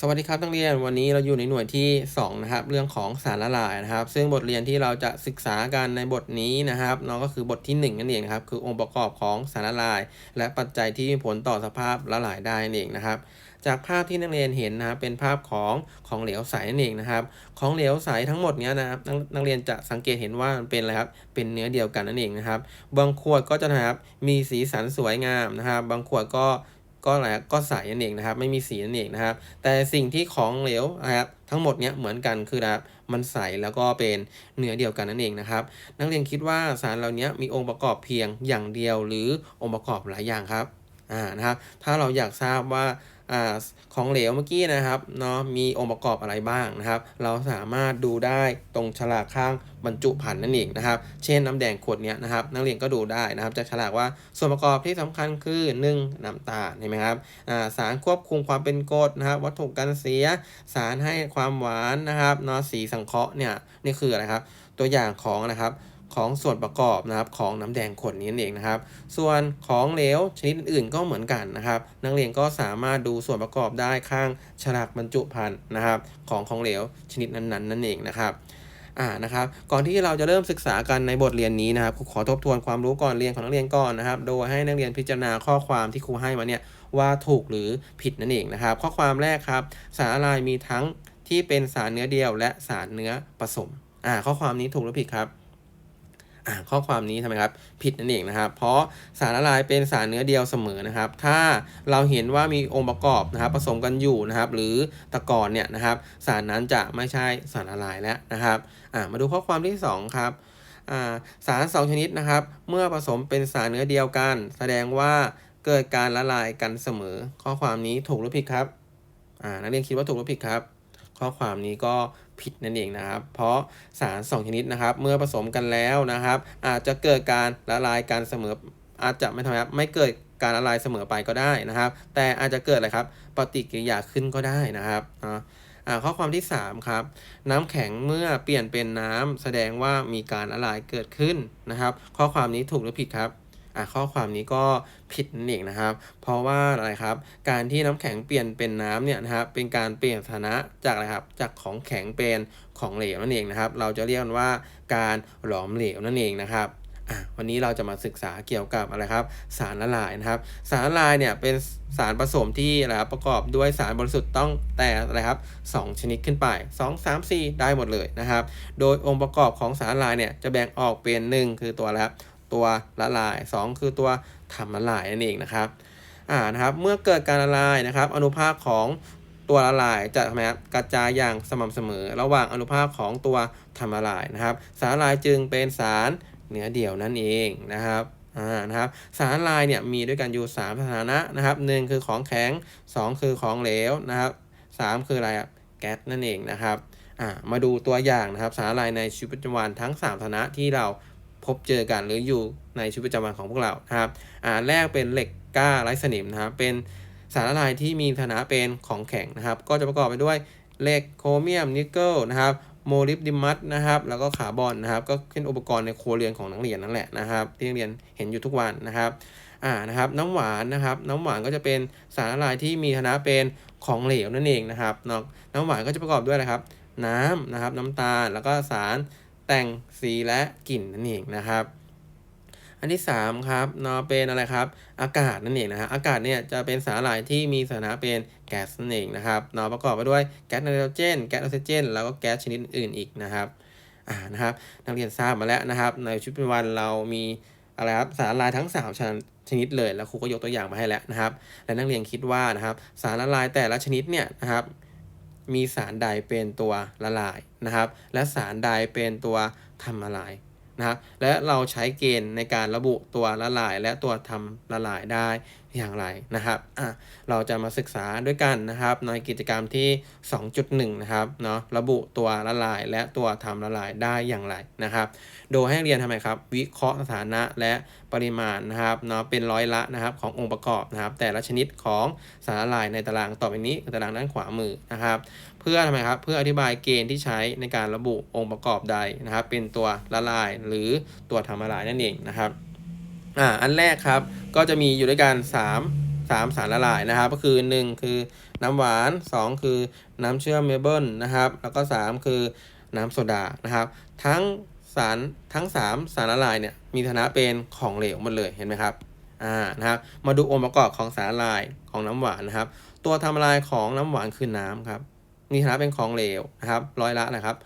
สวัสดีครับนักเรียนวันนี้เราอยู่ในหน่วยที่2นะครับเรื่องของสารละลายนะครับ ซึ่งบทเรียนที่เราจะศึกษากันในบทนี้นะครับเนาะก็คือบทที่ 1 นั่นเองครับคือองค์ประกอบของสารละลาย และปัจจัยที่มีผลต่อสภาพละลายได้นั่นเองนะครับ จากภาพที่นักเรียนเห็นนะครับเป็นภาพของของเหลวใสนั่นเองนะครับ ของเหลวใสทั้งหมดเนี้ยนะครับนนักเรียนจะสังเกตเห็นว่ามันเป็นอะไรครับเป็นเนื้อเดียวกันนั่นเองนะครับ บางขวดก็จะนะครับมีสีสันสวยงามนะครับ บางขวดก็ ก็อะไรก็ใสนั่นเองนะครับ ไม่มีสีนั่นเองนะครับ แต่สิ่งที่ของเหลวนะครับทั้งหมดเนี้ยเหมือนกันคือนะครับมันใสแล้วก็เป็นเนื้อเดียวกันนั่นเองนะครับ นักเรียนคิดว่าสารเหล่านี้มีองค์ประกอบเพียงอย่างเดียวหรือองค์ประกอบหลายอย่างครับอ่านะครับ ถ้าเราอยากทราบว่า อของเหลวเมื่อกี้นะครับเนาะมีองค์ประกอบอะไรบ้างนะครับ เราสามารถดูได้ตรงฉลากข้างบรรจุภัณฑ์นั่นเองนะครับ เช่นน้ำแดงขวดเนี้ยนะครับ นักเรียนก็ดูได้นะครับจากฉลากว่าส่วนประกอบที่สำคัญคือ 1. น้ำตาลเห็นไหมครับสารควบคุมความเป็นกรดนะครับ วัตถุกันเสีย สารให้ความหวานนะครับเนาะสีสังเคราะห์เนี่ยนี่คืออะไรครับ ตัวอย่างของนะครับ ของส่วนประกอบนะครับของน้ำแดงขวดนี้นั่นเองนะครับ ส่วนของเหลวชนิดอื่นๆก็เหมือนกันนะครับ นักเรียนก็สามารถดูส่วนประกอบได้ข้างฉลากบรรจุภัณฑ์นะครับ ของของเหลวชนิดนั้นๆนั่นเองนะครับอ่านะครับก่อนที่เราจะเริ่มศึกษากันในบทเรียนนี้นะครับครูขอทบทวนความรู้ก่อนเรียนของนักเรียนก่อนนะครับ โดยให้นักเรียนพิจารณาข้อความที่ครูให้มาเนี่ยว่าถูกหรือผิดนั่นเองนะครับ ข้อความแรกครับ สารละลายมีทั้งที่เป็นสารเนื้อเดียว และสารเนื้อผสมอ่าข้อความนี้ถูกหรือผิดครับ ข้อความนี้ทำไมครับ ผิดนั่นเองนะครับ เพราะสารละลายเป็นสารเนื้อเดียวเสมอนะครับ ถ้าเราเห็นว่ามีองค์ประกอบนะครับ ผสมกันอยู่นะครับ หรือตะกอนเนี่ยนะครับ สารนั้นจะไม่ใช่สารละลายแล้วนะครับมาดูข้อความที่ 2 ครับสาร 2 ชนิดนะครับ เมื่อผสมเป็นสารเนื้อเดียวกัน แสดงว่าเกิดการละลายกันเสมอ ข้อความนี้ถูกหรือผิดครับนักเรียนคิดว่าถูกหรือผิดครับ ข้อความนี้ก็ ผิดนั่นเองนะครับ เพราะสาร 2 ชนิดนะครับ เมื่อผสมกันแล้วนะครับ อาจจะเกิดการละลายกันเสมออาจจะไม่ทำไมครับไม่เกิดการละลายเสมอไปก็ได้นะครับ แต่อาจจะเกิดอะไรครับปฏิกิริยาขึ้นก็ได้นะครับอ่าข้อความที่ 3 ครับ น้ำแข็งเมื่อเปลี่ยนเป็นน้ำแสดงว่ามีการละลายเกิดขึ้นนะครับ ข้อความนี้ถูกหรือผิดครับ ข้อความนี้ก็ผิดนั่นเองนะครับ เพราะว่าอะไรครับ การที่น้ำแข็งเปลี่ยนเป็นน้ำเนี่ยนะครับ เป็นการเปลี่ยนสถานะจากอะไรครับ จากของแข็งเป็นของเหลวนั่นเองนะครับ เราจะเรียกว่าการหลอมเหลวนั่นเองนะครับวันนี้เราจะมาศึกษาเกี่ยวกับอะไรครับ สารละลายนะครับ สารละลายเนี่ยเป็นสารผสมที่อะไรครับประกอบด้วยสารบริสุทธิ์ต้องแต่อะไรครับสองชนิดขึ้นไป 2 3 4 ได้หมดเลยนะครับ โดยองค์ประกอบของสารละลายเนี่ยจะแบ่งออกเป็น 1 คือตัวอะไรครับ ตัวละลาย 2 คือตัวทำละลายนั่นเองนะครับอ่านะครับเมื่อเกิดการละลายนะครับ อนุภาคของตัวละลายจะทำไมครับกระจายอย่างสม่ำเสมอ ระหว่างอนุภาคของตัวทำละลายนะครับ สารละลายจึงเป็นสารเนื้อเดี่ยวนั่นเองนะครับอ่านะครับสารละลายเนี่ยมีด้วยกันอยู่ 3 สถานะนะครับ 1 คือของแข็ง 2 คือของเหลวนะครับ 3 คืออะไรครับแก๊สนั่นเองนะครับอ่ามาดูตัวอย่างนะครับสารละลายในชีวิตประจำวันทั้ง3สถานะที่เรา พบเจอกันหรืออยู่ในชีวิตประจำวันของพวกเรานะครับอ่าแรกเป็นเหล็กกล้าไร้สนิมนะครับเป็นสารละลายที่มีสถานะเป็นของแข็งนะครับ ก็จะประกอบไปด้วยเหล็กโครเมียมนิกเกิลนะครับโมลิบดิมัสนะครับแล้วก็คาร์บอนนะครับก็เป็นอุปกรณ์ในครัวเรือนของนักเรียนนั่นแหละนะครับที่นักเรียนเห็นอยู่ทุกวันนะครับอ่านะครับน้ำหวานนะครับน้ำหวานก็จะเป็นสารละลายที่มีฐานะเป็นของเหลวนั่นเองนะครับเนาะน้ำหวานก็จะประกอบด้วยอะไรครับน้ำนะครับน้ำตาลแล้วก็สาร แต่งสีและกลิ่นนั่นเองนะครับ อันที่3ครับเนาะเป็นอะไรครับ อากาศนั่นเองนะฮะอากาศเนี่ยจะเป็นสารละลายที่มีสถานะเป็นแก๊สนั่นเองนะครับเนาะประกอบไปด้วยแก๊สไนโตรเจน แก๊สออกซิเจน แล้วก็แก๊สชนิดอื่นอีกนะครับอ่านะครับนักเรียนทราบมาแล้วนะครับ ในชีวิตประจำวันเรามีอะไรครับสารละลายทั้ง 3ชนชนิดเลยแล้วครูก็ยกตัวอย่างมาให้แล้วนะครับ และนักเรียนคิดว่านะครับ สารละลายแต่ละชนิดเนี่ยนะครับ มีสารใดเป็นตัวละลายนะครับ และสารใดเป็นตัวทำละลาย นะครับและเราใช้เกณฑ์ในการระบุตัวละลาย และตัวทำละลายได้อย่างไรนะครับอะเราจะมาศึกษาด้วยกันนะครับ ในกิจกรรมที่ 2.1 นะครับเนาะระบุตัวละลาย และตัวทำละลายได้อย่างไรนะครับ โดยให้เรียนทำไมครับ วิเคราะห์สถานะและปริมาณนะครับเนาะเป็นร้อยละนะครับขององค์ประกอบนะครับ แต่ละชนิดของสารละลายในตารางต่อไปนี้ตารางด้านขวามือนะครับ เพื่อทำไมครับ เพื่ออธิบายเกณฑ์ที่ใช้ในการระบุองค์ประกอบใดนะครับ เป็นตัวละลายหรือตัวทำละลายนั่นเองนะครับอ่าอันแรกครับก็จะมีอยู่ด้วยกัน 3 3 สารละลายนะครับ ก็คือ 1 คือน้ำหวาน 2 คือน้ำเชื่อมเมเบิลนะครับ แล้วก็ 3 คือน้ำโซดานะครับ ทั้งสารทั้ง 3 สารละลายเนี่ยมีฐานะเป็นของเหลวหมดเลยเห็นไหมครับอ่านะครับมาดูองค์ประกอบของสารละลายของน้ำหวานนะครับ ตัวทำละลายของน้ำหวานคือน้ำครับ มีฐานะเป็นของเหลวนะครับ ร้อยละนะครับ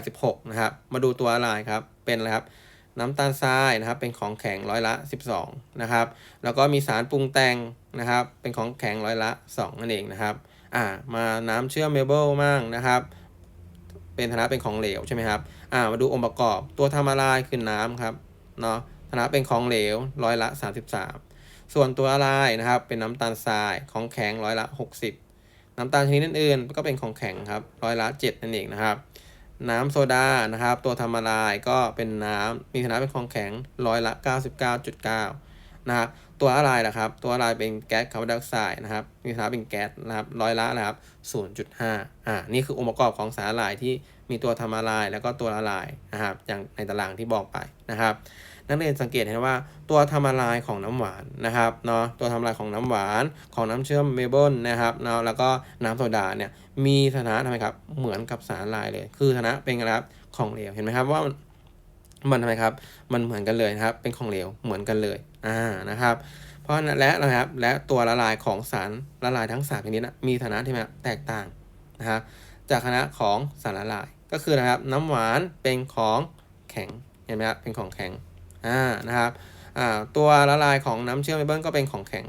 86 นะครับ มาดูตัวละลายครับ เป็นอะไรครับ น้ำตาลทรายนะครับ เป็นของแข็งร้อยละ 12 นะครับ แล้วก็มีสารปรุงแต่งนะครับ เป็นของแข็งร้อยละ 2 นั่นเองนะครับ อ่า มาน้ำเชื่อมเมเบิลมั่งนะครับ เป็นฐานะเป็นของเหลวใช่ไหมครับ อ่า มาดูองค์ประกอบ ตัวทำละลายคือน้ำครับ เนาะฐานะเป็นของเหลวร้อยละ 33 ส่วนตัวละลายนะครับ เป็นน้ำตาลทราย ของแข็งร้อยละ 60 น้ำตาลชนิดอื่นๆก็เป็นของแข็งครับร้อยละ7นั่นเองนะครับ น้ำโซดานะครับ ตัวทำละลายก็เป็นน้ำมีฐานะเป็นของแข็งร้อยละ 99.9 นะครับตัวละลายนะครับ ตัวละลายเป็นแก๊สคาร์บอนไดออกไซด์นะครับมีฐานะเป็นแก๊สนะครับร้อยละนะครับ 0.5 อ่านี่คือองค์ประกอบของสารละลายที่มีตัวทำละลาย แล้วก็ตัวละลายนะครับอย่างในตารางที่บอกไปนะครับ นักเรียนสังเกตเห็นว่าตัวทำละลายของน้ำหวานนะครับเนาะตัวทำละลายของน้ำหวานของน้ำเชื่อมเมเบิลนะครับเนาะแล้วก็น้ำโซดาเนี่ยมีฐานะทำไมครับเหมือนกับสารละลายเลย คือฐานะเป็นอะไรครับของเหลวเห็นไหมครับว่ามันทำไมครับ มันเหมือนกันเลยนะครับ เป็นของเหลวเหมือนกันเลย อ่า นะครับ เพราะนั้นและนะครับ และตัวละลายของสารละลายทั้งสามชนิดนะมีฐานะที่แตกต่างนะครับจากคณะของสารละลาย ก็คือนะครับ น้ำหวานเป็นของแข็ง เห็นไหมครับ เป็นของแข็ง อ่านะครับอ่าตัวละลายของน้ำเชื่อมเมเบิลก็เป็นของแข็ง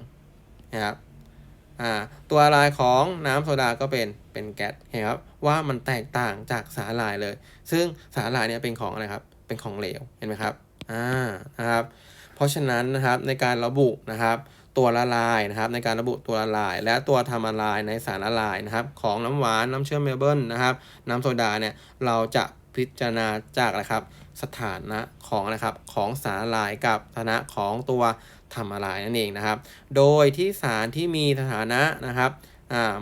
นะครับอ่าตัวละลายของน้ำโซดาก็เป็นเป็นแก๊สเห็นครับว่ามันแตกต่างจากสาหร่ายเลย ซึ่งสาหร่ายเนี่ยเป็นของอะไรครับเป็นของเหลวเห็นไหมครับอ่านะครับเพราะฉะนั้นนะครับในการระบุนะครับตัวละลายนะครับในการระบุตัวละลาย และตัวทำละลายในสารละลายนะครับของน้ำหวานน้ำเชื่อมเมเบิลนะครับน้ำโซดาเนี่ยเราจะ พิจารณาจากอะครับสถานะของนะครับของสารละลายกับสถานะของตัวทำละลายนั่นเองนะครับ โดยที่สารที่มีสถานะนะครับ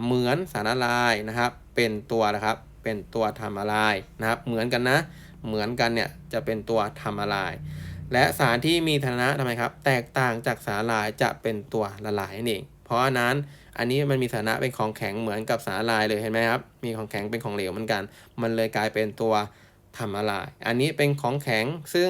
เหมือนสารละลายนะครับ เป็นตัวนะครับเป็นตัวทำละลายนะครับ เหมือนกันนะ เหมือนกันเนี่ยจะเป็นตัวทำละลายและสารที่มีสถานะทำไมครับ แตกต่างจากสารละลายจะเป็นตัวละลายนั่นเอง เพราะนั้น อันนี้มันมีสถานะเป็นของแข็งเหมือนกับสารละลายเลยเห็นไหมครับ มีของแข็งเป็นของเหลวเหมือนกัน มันเลยกลายเป็นตัวทำละลาย อันนี้เป็นของแข็งซึ่ง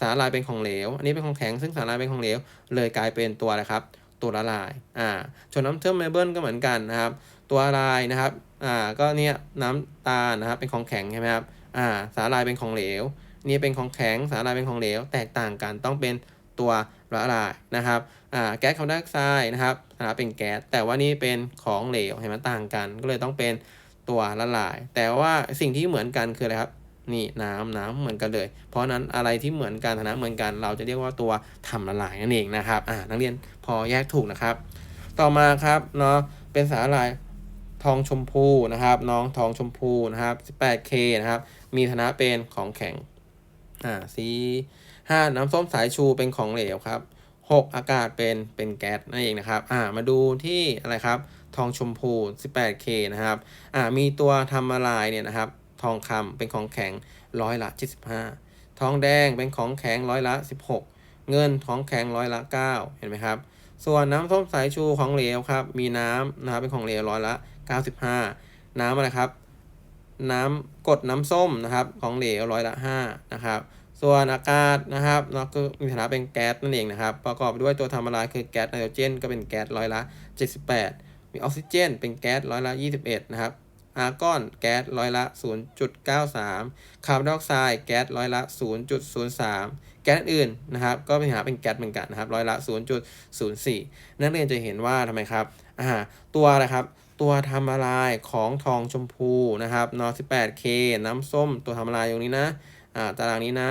สารละลายเป็นของเหลว อันนี้เป็นของแข็งซึ่งสารละลายเป็นของเหลว เลยกลายเป็นตัวอะไรครับ ตัวละลาย อ่าชนน้ำเชื่อมเมเบิลก็เหมือนกันนะครับ ตัวละลายนะครับ อ่า ก็เนี่ยน้ำตาลนะครับ เป็นของแข็งใช่ไหมครับ อ่า สารละลายเป็นของเหลว นี่เป็นของแข็ง สารละลายเป็นของเหลว แตกต่างกันต้องเป็นตัวละลายนะครับ แก๊สคาร์บอนไดออกไซด์นะครับสารเป็นแก๊สแต่ว่านี่เป็นของเหลวเห็นไหมต่างกัน ก็เลยต้องเป็นตัวละลาย แต่ว่าสิ่งที่เหมือนกันคืออะไรครับนี่น้ำน้ำเหมือนกันเลย เพราะนั้นอะไรที่เหมือนกันฐานะเหมือนกัน เราจะเรียกว่าตัวทำละลายนั่นเองนะครับอ่านักเรียนพอแยกถูกนะครับ ต่อมาครับเนาะเป็นสารละลายทองชมพูนะครับ น้องทองชมพูนะครับ 18K นะครับ มีฐานะเป็นของแข็งอ่าสีห้าน้ำส้มสายชูเป็นของเหลวครับ หกอากาศเป็นเป็นแก๊สนั่นเองนะครับอ่ามาดูที่อะไรครับทองชมพู 18K นะครับอ่ามีตัวทำละลายเนี่ยนะครับทองคำเป็นของแข็งร้อยละ 75 ทองแดงเป็นของแข็งร้อยละ 16 เงินของแข็งร้อยละ 9 เห็นไหมครับ ส่วนน้ำส้มสายชูของเหลวครับ มีน้ำนะครับเป็นของเหลวร้อยละ 95 น้ำอะไรครับ น้ำกดน้ำส้มนะครับของเหลวร้อยละ5นะครับ ส่วนอากาศนะครับเนาะก็มีฐานะเป็นแก๊สนั่นเองนะครับ ประกอบด้วยตัวทำละลายคือแก๊สไนโตรเจนก็เป็นแก๊สร้อยละ 78 มีออกซิเจน เป็นแก๊สร้อยละ 21 นะครับอาร์กอนแก๊สร้อยละ 0.93 คาร์บอนไดออกไซด์แก๊สร้อยละ 0.03 แก๊สอื่นนะครับก็เป็นหาเป็นแก๊สเหมือนกันนะครับร้อยละ 0.04 นักเรียนจะเห็นว่าทำไมครับอ่าตัวอะครับตัวทำละลายของทองชมพูนะครับนอ 18K น้ำส้มตัวทำละลายตรงนี้นะอ่าตารางนี้นะ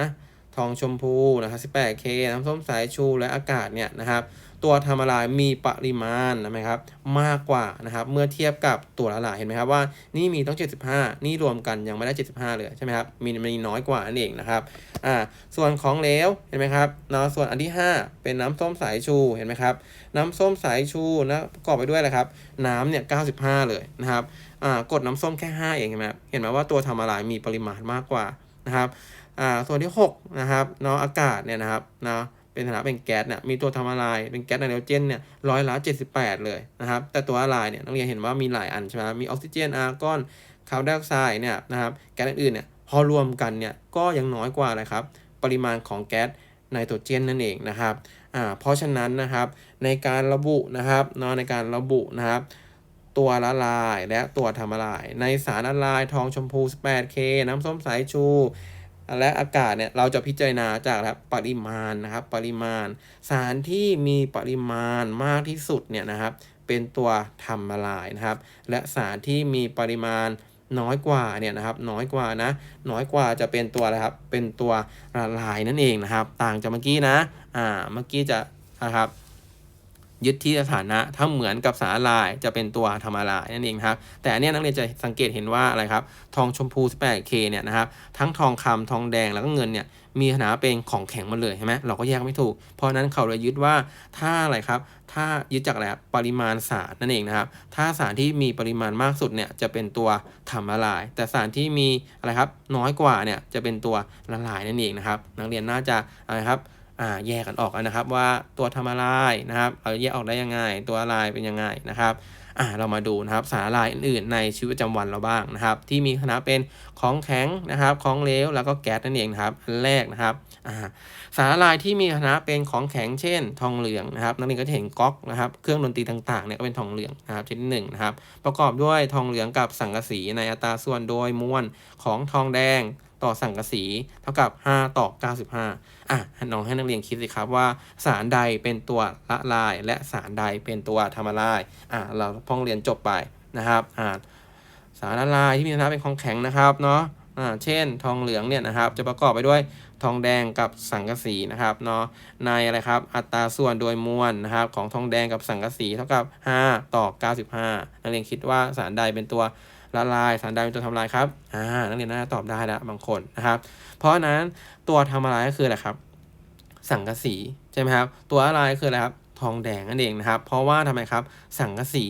ทองชมพูนะครับ 18K น้ำส้มสายชูและอากาศเนี่ยนะครับ ตัวทำละลายมีปริมาณนะครับ มากกว่านะครับเมื่อเทียบกับตัวละลายเห็นไหมครับว่านี่มีต้อง 75 นี่รวมกันยังไม่ได้ 75 เลยใช่ไหมครับมีมีน้อยกว่านั่นเองนะครับอ่าส่วนของเหลวเห็นไหมครับเนาะส่วนอันที่ 5 เป็นน้ำส้มสายชูเห็นไหมครับน้ำส้มสายชูนะประกอบไปด้วยอะไรครับน้ำเนี่ย95 เลยนะครับอ่ากดน้ำส้มแค่ 5 เองเห็นไหมเห็นไหมว่าตัวทำละลายมีปริมาณมากกว่านะครับ อ่าส่วนที่6นะครับเนาะอากาศเนี่ยนะครับเนาะเป็นฐานะเป็นแก๊สเนี่ยมีตัวทำละลายเป็นแก๊สไนโตรเจนเนี่ยร้อยละ78 เลยนะครับ แต่ตัวละลายเนี่ยนักเรียนเห็นว่ามีหลายอันใช่ไหมมีออกซิเจนอาร์กอนคาร์บอนไดออกไซด์เนี่ยนะครับแก๊สอื่นๆเนี่ยพอรวมกันเนี่ยก็ยังน้อยกว่าเลยครับ ปริมาณของแก๊สไนโตรเจนนั่นเองนะครับอ่าเพราะฉะนั้นนะครับในการระบุนะครับเนาะในการระบุนะครับตัวละลายและตัวทำละลาย ในสารละลายทองชมพู 18K น้ำส้มสายชู และอากาศเนี่ยเราจะพิจารณาจากนะครับปริมาณนะครับ ปริมาณ สารที่มีปริมาณมากที่สุดเนี่ยนะครับ เป็นตัวทำละลายนะครับ และสารที่มีปริมาณน้อยกว่าเนี่ยนะครับ น้อยกว่านะ น้อยกว่าจะเป็นตัวอะไรครับ เป็นตัวละลายนั่นเองนะครับ ต่างจากเมื่อกี้นะ อ่า เมื่อกี้จะนะครับ ยึดที่สถานะถ้าเหมือนกับสารลายจะเป็นตัวธรรมลายนั่นเองครับ แต่อันนี้นักเรียนจะสังเกตเห็นว่าอะไรครับ ทองชมพู 18K เนี่ยนะครับ ทั้งทองคำทองแดงแล้วก็เงินเนี่ยมีขนาดเป็นของแข็งหมดเลยใช่ไหมเราก็แยกไม่ถูก เพราะนั้นเขาเลยยึดว่าถ้าอะไรครับ ถ้ายึดจากอะไรปริมาณสารนั่นเองนะครับ ถ้าสารที่มีปริมาณมากสุดเนี่ยจะเป็นตัวทำละลาย แต่สารที่มีอะไรครับน้อยกว่าเนี่ยจะเป็นตัวละลายนั่นเองนะครับ นักเรียนน่าจะอะไรครับ แยกกันออกนะครับ ว่าตัวทำละลายนะครับเราแยกออกได้ยังไง ตัวละลายเป็นยังไงนะครับอ่าเรามาดูนะครับสารละลายอื่นๆในชีวิตประจำวันเราบ้างนะครับ ที่มีขนาดเป็นของแข็งนะครับของเหลวแล้วก็แก๊สนั่นเองนะครับอันแรกนะครับสารละลายที่มีขนาดเป็นของแข็งเช่น ทองเหลืองนะครับนักเรียนก็จะเห็นก๊อกนะครับเครื่องดนตรีต่างๆเนี่ยก็เป็นทองเหลืองนะครับชนิดหนึ่งนะครับประกอบด้วยทองเหลืองกับสังกะสีในอัตราส่วนโดยมวลของทองแดง ต่อสังกะสี เท่ากับ 5 ต่อ 95 อะน้องให้นักเรียนคิดสิครับว่า สารใดเป็นตัวละลาย และสารใดเป็นตัวทำละลาย อะเราพ้องเรียนจบไปนะครับอ่าสารละลายที่มีนะเป็นของแข็งนะครับเนาะอ่าเช่น ทองเหลืองเนี่ยนะครับ จะประกอบไปด้วยทองแดงกับสังกะสีนะครับเนาะในอะไรครับอัตราส่วนโดยมวลนะครับของทองแดงกับสังกะสีเท่ากับ 5 ต่อ 95 นักเรียนคิดว่าสารใดเป็นตัว ละลายสารใดเป็นตัวทำลายครับอ่านักเรียนน่าจะตอบได้แล้วบางคนนะครับ เพราะนั้นตัวทำลายก็คืออะไรครับ สังกะสีใช่ไหมครับ ตัวละลายคืออะไรครับทองแดงนั่นเองนะครับ เพราะว่าทำไมครับ สังกะสี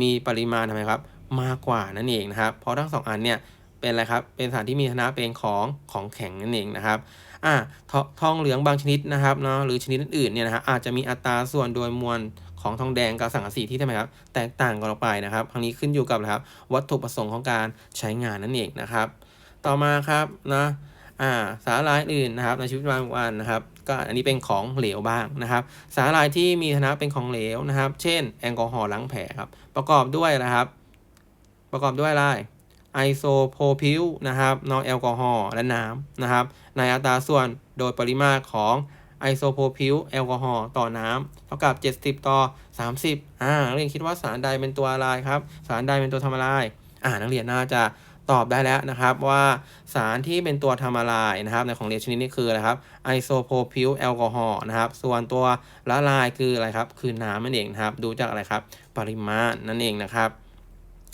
มีปริมาณทำไมครับ มากกว่านั่นเองนะครับ เพราะทั้งสองอันเนี่ยเป็นอะไรครับ เป็นสารที่มีฐานะเป็นของของแข็งนั่นเองนะครับอ่าททองเหลืองบางชนิดนะครับเนาะหรือชนิดอื่นเนี่ยนะฮะอาจจะมีอัตราส่วนโดยมวล ของทองแดงกับสังกะสีที่ทำไมครับแตกต่างกันออกไปนะครับทั้งนี้ขึ้นอยู่กับนะครับวัตถุประสงค์ของการใช้งานนั่นเองนะครับ ต่อมาครับนะอ่าสารละลายอื่นนะครับในชีวิตประจำวันนะครับก็อันนี้เป็นของเหลวบ้างนะครับ สารละลายที่มีฐานะเป็นของเหลวนะครับ เช่น แอลกอฮอล์ล้างแผลครับประกอบด้วยนะครับ ประกอบด้วยอะไรไอโซโพพิลนะครับนอแอลกอฮอล์และน้ำนะครับในอัตราส่วนโดยปริมาตรของ ไอโซโพพิลแอลกอฮอล์ต่อน้ำเท่ากับ 70 ต่อ 30อ่านักเรียนคิดว่าสารใดเป็นตัวอะไรครับ สารใดเป็นตัวทำละลายอ่านักเรียนน่าจะตอบได้แล้วนะครับว่าสารที่เป็นตัวทำละลายนะครับในของเหลวชนิดนี้คืออะไรครับไอโซโพพิลแอลกอฮอล์นะครับส่วนตัวละลายคืออะไรครับคือน้ำนั่นเองนะครับดูจากอะไรครับปริมาณนั่นเองนะครับ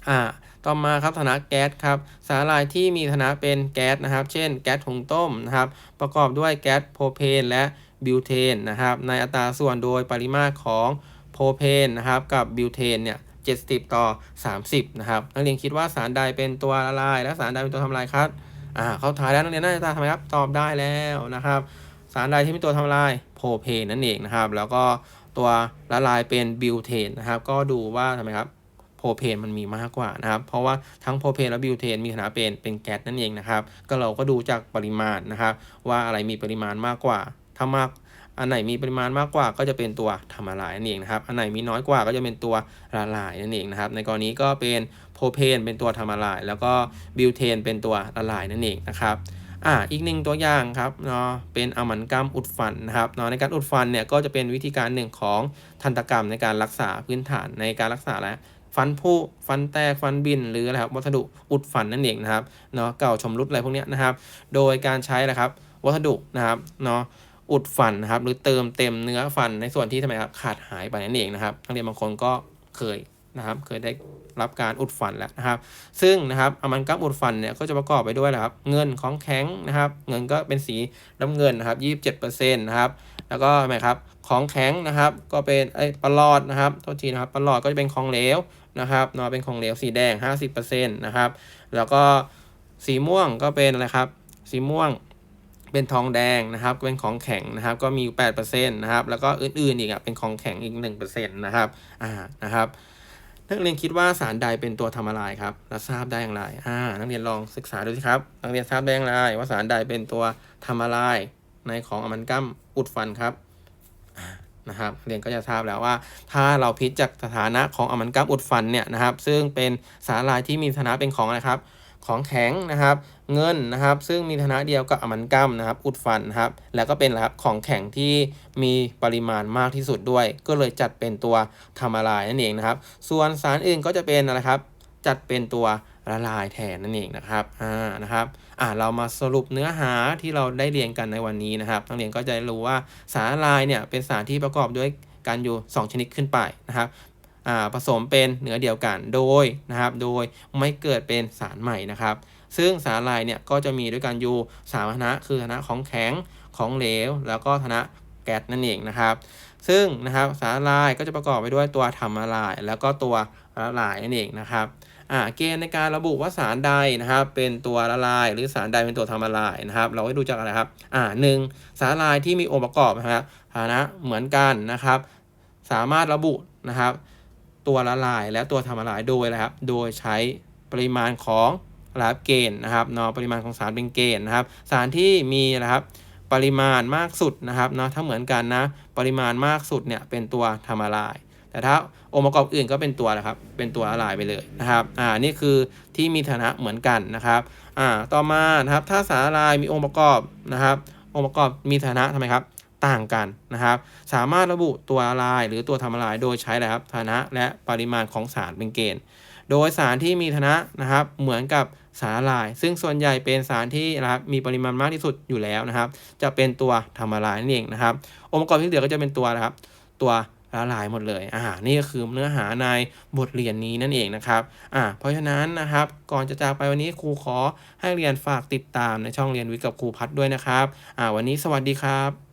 อ่าต่อมาครับฐานะแก๊สครับสารละลายที่มีฐานะเป็นแก๊สนะครับ เช่น แก๊สหุงต้มนะครับประกอบด้วยแก๊สโพรเพนและ บิวเทนนะครับในอัตราส่วนโดยปริมาตรของโพรเพนนะครับกับบิวเทนเนี่ย70 ต่อ 30 นะครับ นักเรียนคิดว่าสารใดเป็นตัวละลาย และสารใดเป็นตัวทำลายครับอ่าเข้าท้ายแล้วนักเรียนน่าจะทำไมครับตอบได้แล้วนะครับ สารใดที่เป็นตัวทำลายโพรเพนนั่นเองนะครับ แล้วก็ตัวละลายเป็นบิวเทนนะครับ ก็ดูว่าทำไมครับโพรเพนมันมีมากกว่านะครับ เพราะว่าทั้งโพรเพนและบิวเทนมีฐานะเป็นเป็นแก๊สนั่นเองนะครับ ก็เราก็ดูจากปริมาณนะครับ ว่าอะไรมีปริมาณมากกว่า ถ้ามากอันไหนมีปริมาณมากกว่าก็จะเป็นตัวทำละลายนั่นเองนะครับ อันไหนมีน้อยกว่าก็จะเป็นตัวละลายนั่นเองนะครับ ในกรณีก็เป็นโพรเพนเป็นตัวทำละลาย แล้วก็บิวเทนเป็นตัวละลายนั่นเองนะครับอ่าอีกหนึ่งตัวอย่างครับเนาะเป็นอมันกัมอุดฟันนะครับเนาะในการอุดฟันเนี่ยก็จะเป็นวิธีการหนึ่งของทันตกรรมในการรักษาพื้นฐานในการรักษาและฟันผุฟันแตก ฟันบิน หรืออะไรครับ วัสดุอุดฟันนั่นเองนะครับ เนาะเก่าชมรุดอะไรพวกนี้นะครับ โดยการใช้อะครับ วัสดุนะครับ เนาะ อุดฟันนะครับหรือเติมเต็มเนื้อฟันในส่วนที่ทำไมครับขาดหายไปนั่นเองนะครับนักเรียนบางคนก็เคยนะครับเคยได้รับการอุดฟันแล้วนะครับ ซึ่งนะครับอมันกัมอุดฟันเนี่ยก็จะประกอบไปด้วยนะครับ เงินของแข็งนะครับ เงินก็เป็นสีน้ำเงินนะครับ27%นะครับแล้วก็ไหมครับของแข็งนะครับ ก็เป็นไอ้ปลอดนะครับโทษทีนะครับปลอดก็จะเป็นของเหลวนะครับนาเป็นของเหลวสีแดง50%นะครับ แล้วก็สีม่วงก็เป็นอะไรครับ สีม่วง เป็นทองแดงนะครับ เป็นของแข็งนะครับ ก็มีอยู่8%นะครับ แล้วก็อื่นๆอีกอะเป็นของแข็งอีก 1%นะครับ อ่า นะครับ นักเรียนคิดว่าสารใดเป็นตัวทำละลายครับ และทราบได้อย่างไร อ่า นักเรียนลองศึกษาดูสิครับ นักเรียนทราบได้อย่างไร ว่าสารใดเป็นตัวทำละลายในของอมันกัมอุดฟันครับอ่านะครับเรียนก็จะทราบแล้วว่า ถ้าเราพิจจากสถานะของอมันกัมอุดฟันเนี่ยนะครับ ซึ่งเป็นสารละลายที่มีสถานะเป็นของอะไรครับ ของแข็งนะครับ เงินนะครับ ซึ่งมีฐานะเดียวกับอมันกัมนะครับ อุดฟันนะครับ แล้วก็เป็นอะครับของแข็งที่มีปริมาณมากที่สุดด้วย ก็เลยจัดเป็นตัวทำละลายนั่นเองนะครับ ส่วนสารอื่นก็จะเป็นอะไรครับจัดเป็นตัวละลายแทนนั่นเองนะครับ อ่า นะครับ อ่า เรามาสรุปเนื้อหาที่เราได้เรียนกันในวันนี้นะครับนักเรียนก็จะรู้ว่าสารละลายเนี่ยเป็นสารที่ประกอบด้วยกันอยู่ 2 ชนิดขึ้นไปนะครับ ผสมเป็นเนื้อเดียวกันโดยนะครับโดยไม่เกิดเป็นสารใหม่นะครับ ซึ่งสารลายเนี่ยก็จะมีด้วยกันอยู่สามฐานะคือฐานะของแข็งของเหลว แล้วก็ฐานะแก๊สนั่นเองนะครับ ซึ่งนะครับสารลายก็จะประกอบไปด้วยตัวทำละลาย แล้วก็ตัวละลายนั่นเองนะครับอ่าเกณฑ์ในการระบุว่าสารใดนะครับ เป็นตัวละลาย หรือสารใดเป็นตัวทำละลายนะครับ เราให้ดูจากอะไรครับอ่าหนึ่งสารละลายที่มีองค์ประกอบนะครับฐานะเหมือนกันนะครับ สามารถระบุนะครับ ตัวละลายและตัวทำละลายโดยนะครับ โดยใช้ปริมาณของนะครับเกณฑ์นะครับเนาะปริมาณของสารเป็นเกณฑ์นะครับ สารที่มีนะครับปริมาณมากสุดนะครับเนาะถ้าเหมือนกันนะปริมาณมากสุดเนี่ยเป็นตัวทำละลาย แต่ถ้าองค์ประกอบอื่นก็เป็นตัวนะครับเป็นตัวละลายไปเลยนะครับอ่านี่คือที่มีฐานะเหมือนกันนะครับอ่าต่อมานะครับถ้าสารละลายมีองค์ประกอบนะครับองค์ประกอบมีฐานะทำไมครับ ต่างกันนะครับ สามารถระบุตัวละลายหรือตัวทำละลายโดยใช้อะครับฐานะและปริมาณของสารเป็นเกณฑ์ โดยสารที่มีฐานะนะครับเหมือนกับสารละลาย ซึ่งส่วนใหญ่เป็นสารที่นะครับมีปริมาณมากที่สุดอยู่แล้วนะครับ จะเป็นตัวทำละลายนั่นเองนะครับ องค์ประกอบที่เหลือก็จะเป็นตัวนะครับ ตัวละลายหมดเลย อ่า นี่ก็คือเนื้อหาในบทเรียนนี้นั่นเองนะครับ อ่า เพราะฉะนั้นนะครับ ก่อนจะจากไปวันนี้ครูขอให้เรียนฝากติดตามในช่องเรียนวิทย์กับครูพัดด้วยนะครับ อ่า วันนี้สวัสดีครับ